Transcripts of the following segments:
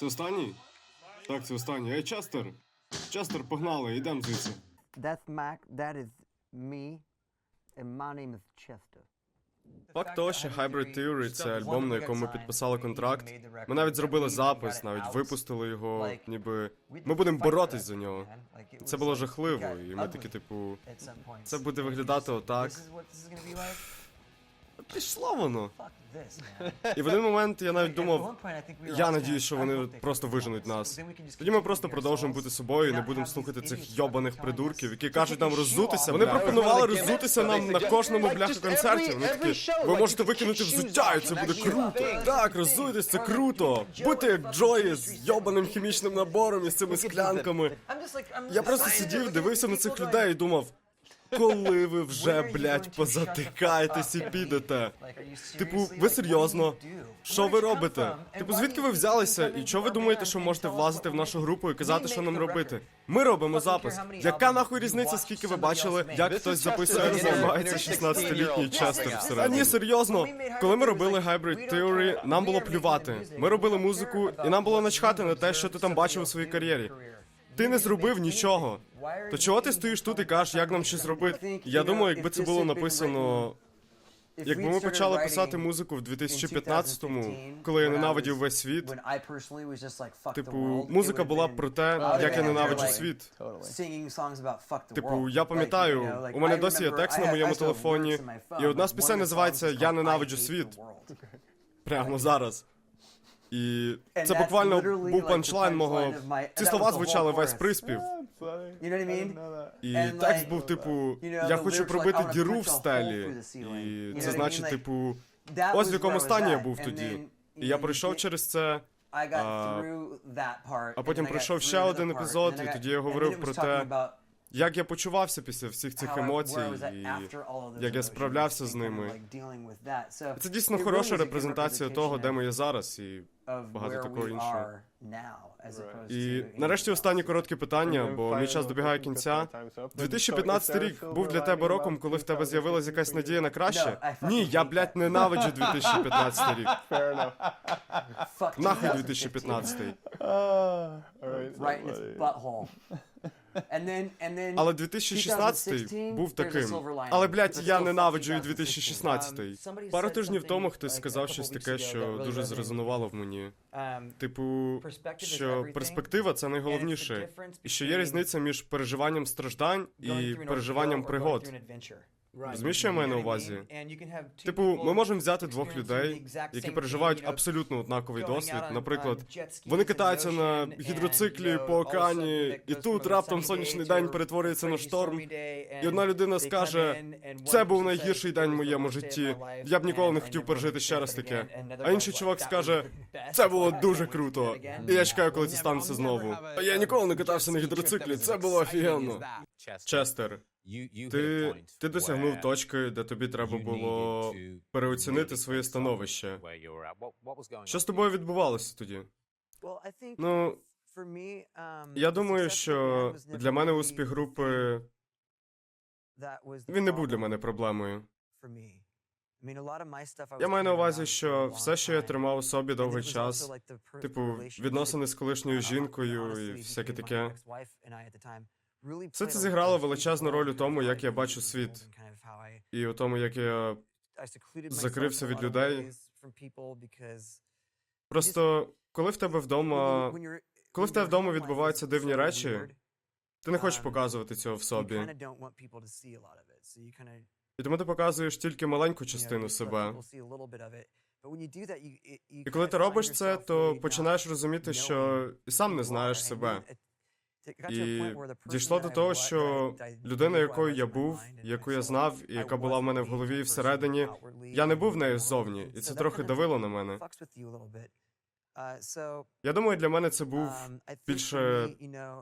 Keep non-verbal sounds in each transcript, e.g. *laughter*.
Це останній? Так, це останній. Ей, Честер! Честер, погнали, йдемо звідси. That's Mac. That is me. And my name is Chester. Факт того, що Hybrid Theory — це альбом, на якому ми підписали контракт. Ми навіть зробили запис, навіть випустили його, ніби ми будемо боротись за нього. Це було жахливо, і ми такі, типу, це буде виглядати отак. Пішло воно. *laughs* І в один момент я навіть думав, я надіюсь, що вони просто виженуть нас. Тоді ми просто продовжимо бути собою і не будемо слухати цих йобаних придурків, які кажуть нам роззутися. Вони пропонували роззутися нам на кожному бляху концерті. Вони такі, ви можете викинути взуття, і це буде круто. Так, роззуйтесь, це круто. Будьте як Джої з йобаним хімічним набором і з цими склянками. Я просто сидів, дивився на цих людей і думав. Коли ви вже, блядь, позатикаєтесь і підете? Типу, ви серйозно? Що ви робите? Типу, звідки ви взялися? І чого ви думаєте, що можете влазити в нашу групу і казати, що нам робити? Ми робимо запис. Яка нахуй різниця, скільки ви бачили, як хтось записує, займається 16-літній Честер всередині? Ні, серйозно. Коли ми робили Hybrid Theory, нам було плювати. Ми робили музику, і нам було начхати на те, що ти там бачив у своїй кар'єрі. Ти не зробив нічого. То чого ти стоїш тут і кажеш, як нам щось робити? Я думаю, якби це було написано. Якби ми почали писати музику в 2015-му, коли я ненавидів весь світ, типу, музика була про те, як я ненавиджу світ. Типу, я пам'ятаю, у мене досі є текст на моєму телефоні, і одна з пісень називається Я ненавиджу світ. Прямо зараз. І це буквально був панчлайн мого. Ці слова звучали весь приспів. І текст був типу: Я хочу пробити діру в стелі. І це значить, типу, ось в якому стані я був тоді. І я пройшов через це. А потім пройшов ще один епізод, і тоді я говорив про те, як я почувався після всіх цих емоцій, і як я справлявся з ними. Це дійсно хороша репрезентація того, де ми є зараз, і багато такого іншого. І нарешті останнє коротке питання, бо мій час добігає кінця. 2015 рік був для тебе роком, коли в тебе з'явилась якась надія на краще? Ні, я, блядь, ненавиджу *laughs* 2015 рік. Нахуй 2015. *laughs* Але 2016 був таким. Але, блядь, я ненавиджу і 2016. Пару тижнів тому хтось сказав щось таке, що дуже зрезонувало в мені. Типу, що перспектива це найголовніше, і що є різниця між переживанням страждань і переживанням пригод. Розумієш, що я маю на увазі? Типу, ми можемо взяти двох людей, які переживають абсолютно однаковий досвід. Наприклад, вони катаються на гідроциклі по океані, і тут раптом сонячний день перетворюється на шторм. І одна людина скаже: це був найгірший день в моєму житті. Я б ніколи не хотів пережити ще раз таке. А інший чувак скаже: це було дуже круто. І я чекаю, коли це станеться знову. А я ніколи не катався на гідроциклі. Це було офігенно. Честер, ти, ти досягнув точки, де тобі треба було переоцінити своє становище. Що з тобою відбувалося тоді? Ну, я думаю, що для мене успіх групи він не був для мене проблемою. Я маю на увазі, що все, що я тримав у собі довгий час, типу, відносини з колишньою жінкою і всяке таке. Все це зіграло величезну роль у тому, як я бачу світ, І у тому, як я закрився від людей. просто коли в тебе вдома, коли в тебе вдома відбуваються дивні речі, ти не хочеш показувати цього в собі. І тому ти показуєш тільки маленьку частину себе. І коли ти робиш це, то починаєш розуміти, що і сам не знаєш себе. І дійшло до того, що людина, якою я був, яку я знав, і яка була в мене в голові і всередині, я не був нею ззовні, і це трохи давило на мене. Я думаю, для мене це був більше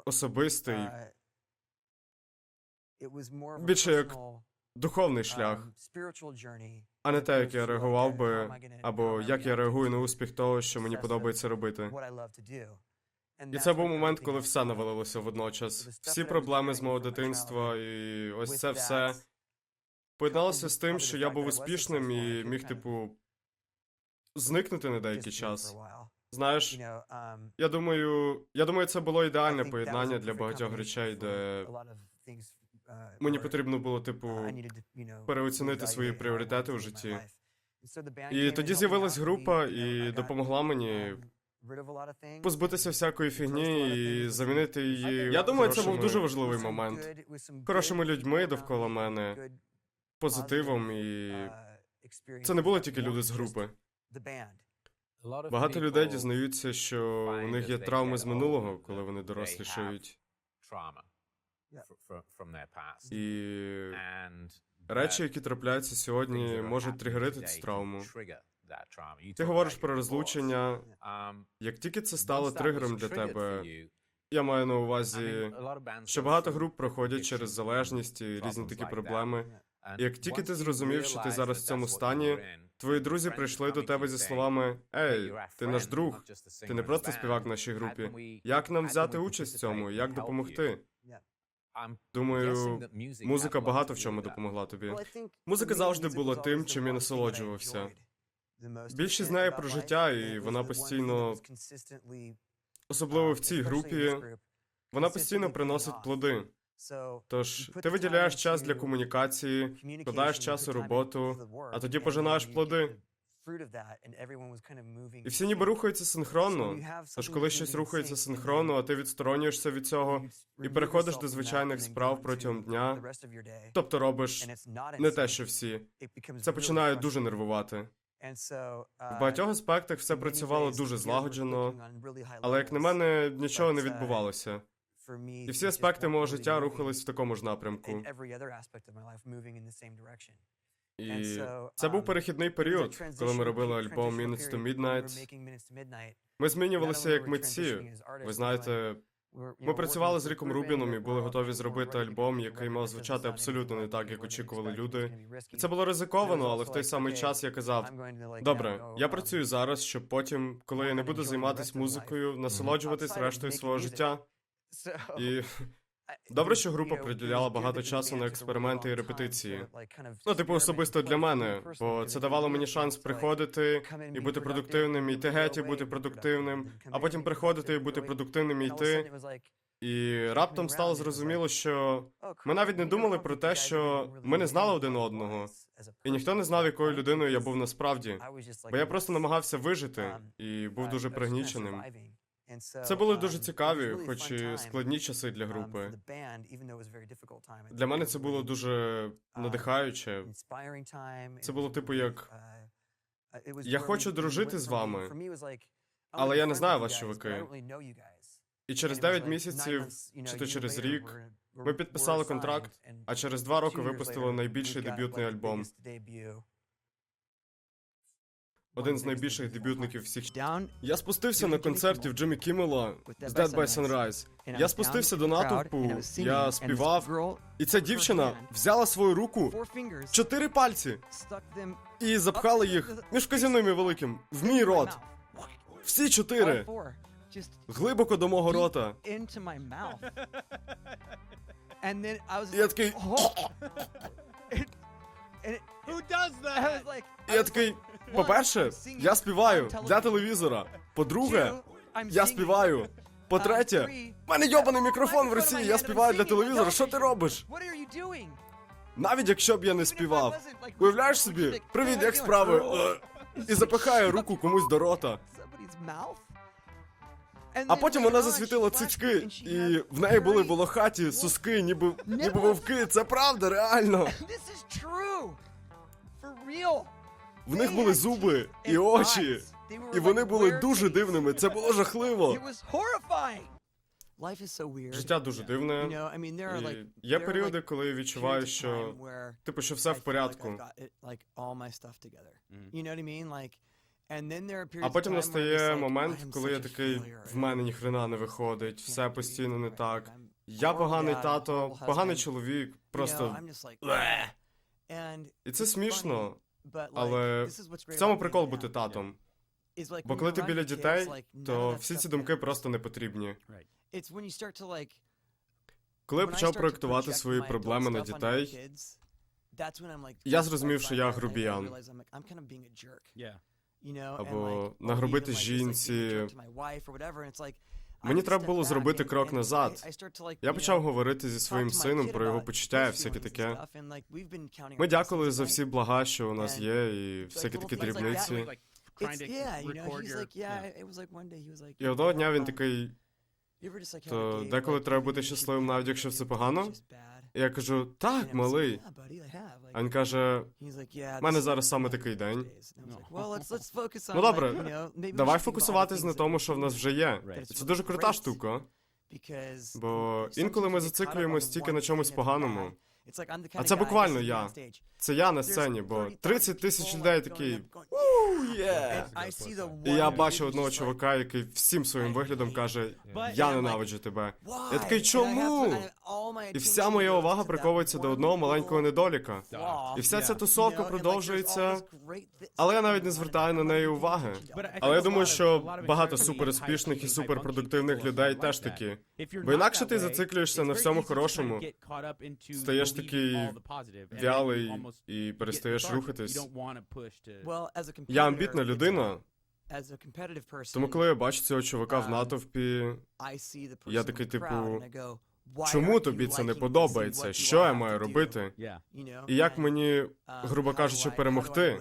особистий, більше як духовний шлях, а не те, як я реагував би, або як я реагую на успіх того, що мені подобається робити. І це був момент, коли все навалилося водночас. Всі проблеми з мого дитинства, і ось це все поєдналося з тим, що я був успішним і міг, типу, зникнути на деякий час. Знаєш, я думаю, я думаю, це було ідеальне поєднання для багатьох речей, де мені потрібно було, типу, переоцінити свої пріоритети у житті. І тоді з'явилась група і допомогла мені позбутися всякої фігні і замінити її. Я думаю, це був дуже важливий момент. Хорошими людьми довкола мене, позитивом, і це не було тільки люди з групи. Багато людей дізнаються, що у них є травми з минулого, коли вони дорослішають. І речі, які трапляються сьогодні, можуть тригерити цю травму. Ти говориш про розлучення. Як тільки це стало тригером для тебе, я маю на увазі, що багато груп проходять через залежність і різні такі проблеми. Як тільки ти зрозумів, що ти зараз в цьому стані, твої друзі прийшли до тебе зі словами: Ей, ти наш друг, ти не просто співак в нашій групі. Як нам взяти участь в цьому? Як допомогти? Думаю, музика багато в чому допомогла тобі. Музика завжди була тим, чим я насолоджувався. Більшість знає про життя, і вона постійно, особливо в цій групі, вона постійно приносить плоди. Тож ти виділяєш час для комунікації, вкладаєш час у роботу, а тоді пожинаєш плоди. І всі ніби рухаються синхронно. Тож, коли щось рухається синхронно, а ти відсторонюєшся від цього і переходиш до звичайних справ протягом дня, тобто робиш не те, що всі, це починає дуже нервувати. В багатьох аспектах все працювало дуже злагоджено, але як на мене, нічого не відбувалося. І всі аспекти мого життя рухались в такому ж напрямку. І це був перехідний період, коли ми робили альбом Minutes to Midnight. Ми змінювалися як митці. Ви знаєте, ми працювали з Ріком Рубіном і були готові зробити альбом, який мав звучати абсолютно не так, як очікували люди. І це було ризиковано, але в той самий час я казав: добре, я працюю зараз, щоб потім, коли я не буду займатися музикою, насолоджуватись рештою свого життя. І добре, що група приділяла багато часу на експерименти і репетиції. Ну, типу, особисто для мене, бо це давало мені шанс приходити і бути продуктивним, і йти геть і бути продуктивним, а потім приходити і бути продуктивним і йти. І раптом стало зрозуміло, що ми навіть не думали про те, що ми не знали один одного, і ніхто не знав, якою людиною я був насправді. Бо я просто намагався вижити і був дуже пригніченим. Це були дуже цікаві, хоч і складні часи для групи. Для мене це було дуже надихаюче. Це було типу як Я хочу дружити з вами, але я не знаю вас, чуваки. І через 9 місяців, чи то через рік, ми підписали контракт, а через два роки випустили найбільший дебютний альбом. Один з найбільших дебютників всіх. Я спустився на концерті в Джиммі Кіммела з Dead by Sunrise. Я спустився до натовпу, я співав, і ця дівчина взяла свою руку, чотири пальці, і запхала їх між вказівним і великим в мій рот. Всі чотири. Глибоко до мого рота. І я такий. *laughs* І я такий. По-перше, я співаю для телевізора. По-друге, я співаю. По-третє, в мене йобаний мікрофон в Росії, я співаю для телевізора. Що ти робиш? Навіть якщо б я не співав. Уявляєш собі? Привіт, як справи? *laughs* І запихає руку комусь до рота. А потім вона засвітила цицьки, і в неї були волохаті соски, ніби ніби вовки. Це правда, реально. В них були зуби і очі, і вони були дуже дивними. Це було жахливо. Життя дуже дивне. І є періоди, коли я відчуваю, що типу, що все в порядку. А потім настає момент, коли я такий в мене ніхрена не виходить, все постійно не так. Я поганий тато, поганий чоловік, просто і це смішно. Але в цьому прикол бути татом. Бо коли ти біля дітей, то всі ці думки просто не потрібні. Коли я почав проєктувати свої проблеми на дітей, я зрозумів, що я грубіян. Або нагробити жінці. Мені треба було зробити крок назад. Я почав говорити зі своїм сином про його почуття і всяке таке. Ми дякували за всі блага, що у нас є, і всякі такі дрібниці. І одного дня він такий, то деколи треба бути щасливим, навіть якщо все погано. Я кажу, так, малий. А він каже, У мене зараз саме такий день. Ну добре, давай фокусуватись на тому, що в нас вже є. Це дуже крута штука. Бо інколи ми зациклюємось тільки на чомусь поганому. А це буквально я. Це я на сцені, бо 30 тисяч людей такі. І я бачу одного чувака, який всім своїм виглядом каже: Я ненавиджу тебе. Я такий, чому? І вся моя увага приковується до одного маленького недоліка. І вся ця тусовка продовжується, але я навіть не звертаю на неї уваги. Але я думаю, що багато суперуспішних і суперпродуктивних людей теж такі. Бо інакше ти зациклюєшся на всьому хорошому, стаєш такий вялий і перестаєш рухатись. Я амбітна людина, тому коли я бачу цього чувака в натовпі, я такий, типу, чому тобі це не подобається? Що я маю робити? І як мені, грубо кажучи, перемогти?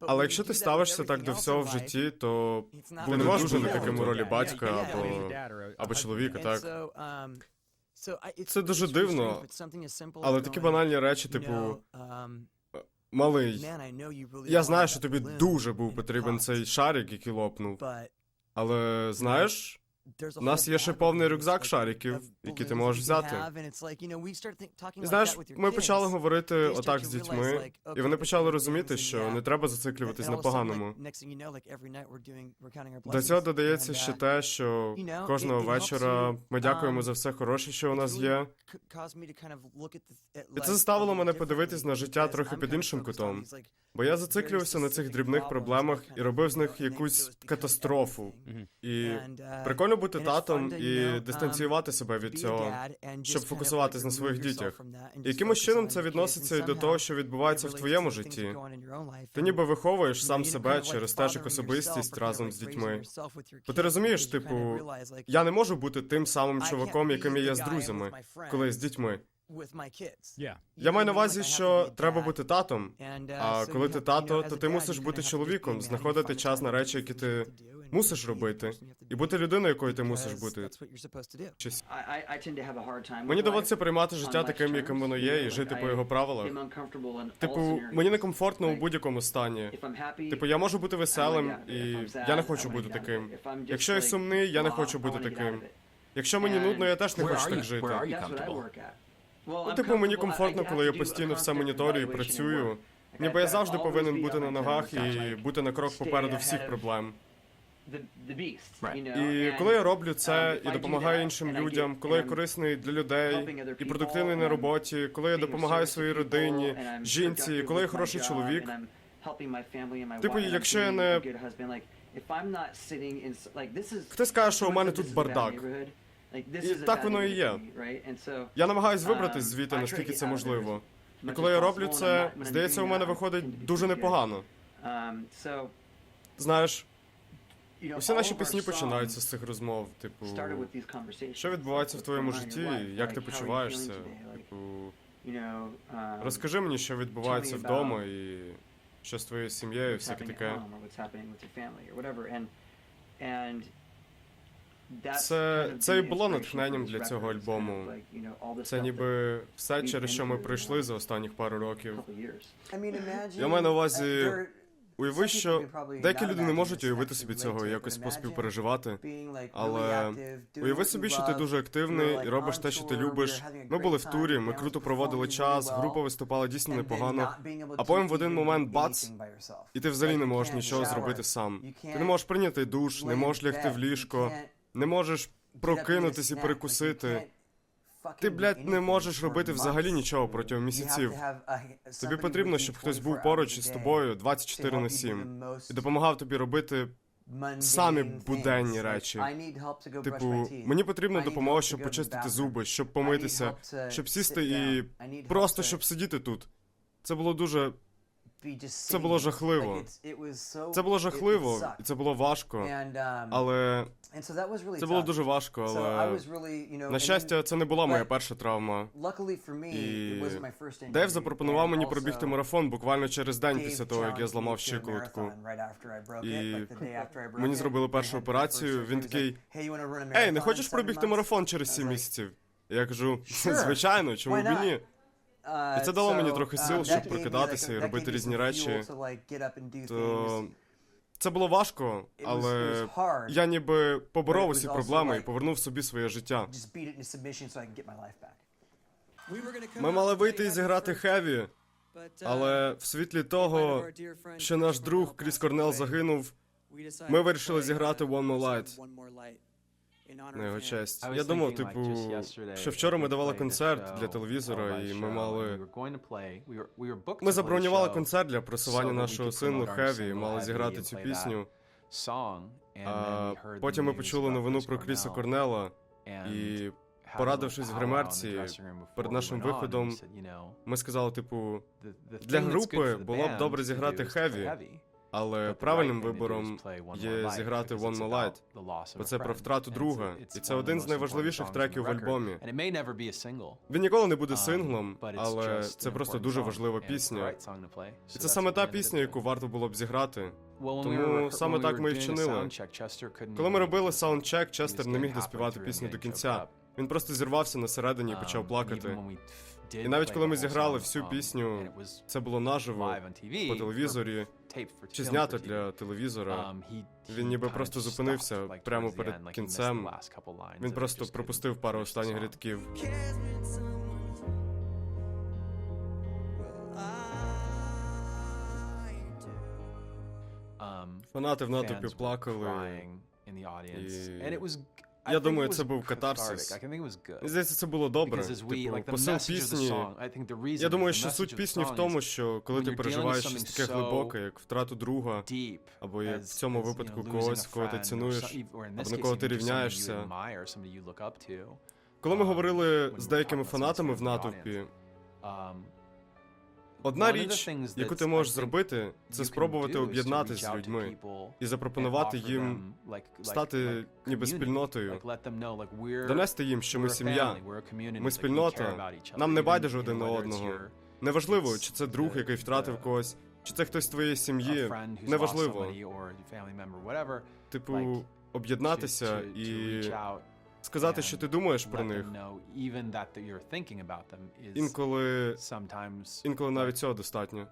Але якщо ти ставишся так до всього в житті, то ти не можеш бути таким у ролі батька або, або чоловіка, так? Це дуже дивно, Але такі банальні речі, типу, малий, я знаю, що тобі дуже був потрібен цей шарик, який лопнув. Але знаєш, У нас є ще повний рюкзак шариків, які ти можеш взяти. і знаєш, ми почали говорити отак з дітьми, і вони почали розуміти, що не треба зациклюватись на поганому. До цього додається ще те, що кожного вечора ми дякуємо за все хороше, що у нас є. І це заставило мене подивитись на життя трохи під іншим кутом. Бо я зациклювався на цих дрібних проблемах і робив з них якусь катастрофу. І прикольно бути татом і дистанціювати себе від цього, щоб фокусуватись на своїх дітях. І якимось чином це відноситься і до того, що відбувається в твоєму житті. Ти ніби виховуєш сам себе чи ростеш як особистість разом з дітьми. Бо ти розумієш, типу, я не можу бути тим самим чуваком, яким я є з друзями, коли з дітьми. Я маю на увазі, що треба бути татом. А коли ти тато, то ти мусиш бути чоловіком, знаходити час на речі, які ти мусиш робити, і бути людиною, якою ти мусиш бути. Чи Мені доводиться приймати життя таким, яким воно є, і жити по його правилах. Типу, мені некомфортно у будь-якому стані. Типу, я можу бути веселим, і я не хочу бути таким. Якщо я сумний, я не хочу бути таким. Якщо мені нудно, я теж не хочу так жити. Ну, типу, мені комфортно, коли я постійно все моніторю і працюю. Ніби я завжди повинен бути на ногах і бути на крок попереду всіх проблем. І коли я роблю це і допомагаю іншим людям, коли я корисний для людей і продуктивний на роботі, коли я допомагаю своїй родині, жінці, коли я хороший чоловік. Типу, якщо я не Хтось каже, що у мене тут бардак. І так воно і є. Я намагаюсь вибратись звідти, наскільки це можливо. І коли я роблю це, здається, у мене виходить дуже непогано. Знаєш, усі наші пісні починаються з цих розмов. Типу, що відбувається в твоєму житті, як ти почуваєшся? Типу, розкажи мені, що відбувається вдома і що з твоєю сім'єю, всяке таке. Це, це і було натхненням для цього альбому. Це ніби все, через що ми пройшли за останніх пару років. Я маю на увазі, Уяви, що деякі люди не можуть уявити собі цього якось поспівпереживати. Але уяви собі, що ти дуже активний і робиш те, що ти любиш. Ми були в турі, ми круто проводили час, група виступала дійсно непогано. а потім в один момент бац, І ти взагалі не можеш нічого зробити сам. Ти не можеш прийняти душ, не можеш лягти в ліжко, не можеш прокинутись і перекусити. Ти, блядь, не можеш робити взагалі нічого протягом місяців. Тобі потрібно, щоб хтось був поруч із тобою 24 на 7 і допомагав тобі робити самі буденні речі. Типу, мені потрібна допомога, щоб почистити зуби, щоб помитися, щоб сісти і просто щоб сидіти тут. Це було дуже Це було жахливо. Це було жахливо, і це було важко. Але це було дуже важко, але на щастя, це не була моя перша травма. І Дейв запропонував мені пробігти марафон буквально через день після того, як я зламав щиколотку. І Мені зробили першу операцію. Він такий: Ей, не хочеш пробігти марафон через сім місяців? Я кажу, *laughs* звичайно, чому б і ні? І це дало мені трохи сил, щоб прокидатися і робити різні речі. То це було важко, але я ніби поборов усі проблеми і повернув собі своє життя. Ми мали вийти і зіграти хеві, але в світлі того, що наш друг Кріс Корнел загинув, ми вирішили зіграти One More Light на його честь. Я думав, типу, що вчора ми давали концерт для телевізора, і ми мали. Ми забронювали концерт для просування нашого синглу Хеві, і мали зіграти цю пісню. А потім ми почули новину про Кріса Корнела, і порадившись в гримерці перед нашим виходом, ми сказали, типу, Для групи було б добре зіграти хеві, але правильним вибором є зіграти One More Light, бо це про втрату друга, і це один з найважливіших треків в альбомі. Він ніколи не буде синглом, але це просто дуже важлива пісня. І це саме та пісня, яку варто було б зіграти. Тому саме так ми і вчинили. Коли ми робили саундчек, Честер не міг доспівати пісню до кінця. Він просто зірвався на середині і почав плакати. І навіть коли ми зіграли всю пісню, Це було наживо по телевізорі чи знято для телевізора. Він ніби просто зупинився прямо перед кінцем. Він просто пропустив пару останніх рядків. Фанати в натовпі плакали. І я думаю, це був катарсис. Здається, це було добре. Типу, посил пісні. Я думаю, що суть пісні в тому, що коли ти переживаєш щось таке глибоке, як втрату друга, або як в цьому випадку когось, кого ти цінуєш, або на кого ти рівняєшся. Коли ми говорили з деякими фанатами в натовпі, одна річ, яку ти можеш зробити, це спробувати об'єднатися з людьми і запропонувати їм стати ніби спільнотою, донести їм, що ми сім'я, ми спільнота, нам не байдуже один на одного. Неважливо, чи це друг, який втратив когось, чи це хтось з твоєї сім'ї. Неважливо. Типу, об'єднатися і сказати, що ти думаєш про них. Інколи, інколи навіть цього достатньо.